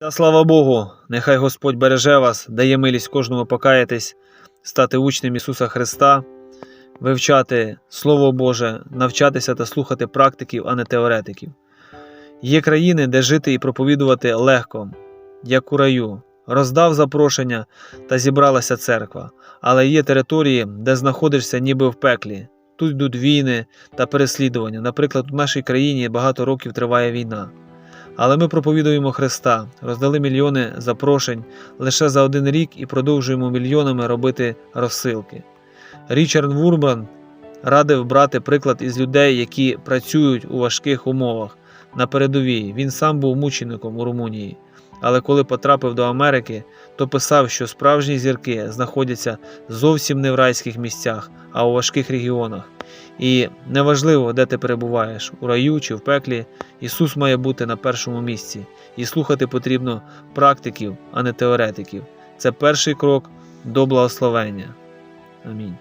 Та слава Богу, нехай Господь береже вас, дає милість кожному покаятись, стати учнем Ісуса Христа, вивчати Слово Боже, навчатися та слухати практиків, а не теоретиків. Є країни, де жити і проповідувати легко, як у раю. Роздав запрошення та зібралася церква, але є території, де знаходишся ніби в пеклі. Тут йдуть війни та переслідування. Наприклад, у нашій країні багато років триває війна. Але ми проповідуємо Христа, роздали мільйони запрошень лише за один рік і продовжуємо мільйонами робити розсилки. Річард Вурбан радив брати приклад із людей, які працюють у важких умовах на передовій. Він сам був мучеником у Румунії. Але коли потрапив до Америки, то писав, що справжні зірки знаходяться зовсім не в райських місцях, а у важких регіонах. І неважливо, де ти перебуваєш, у раю чи в пеклі, Ісус має бути на першому місці, і слухати потрібно практиків, а не теоретиків. Це перший крок до благословення. Амінь.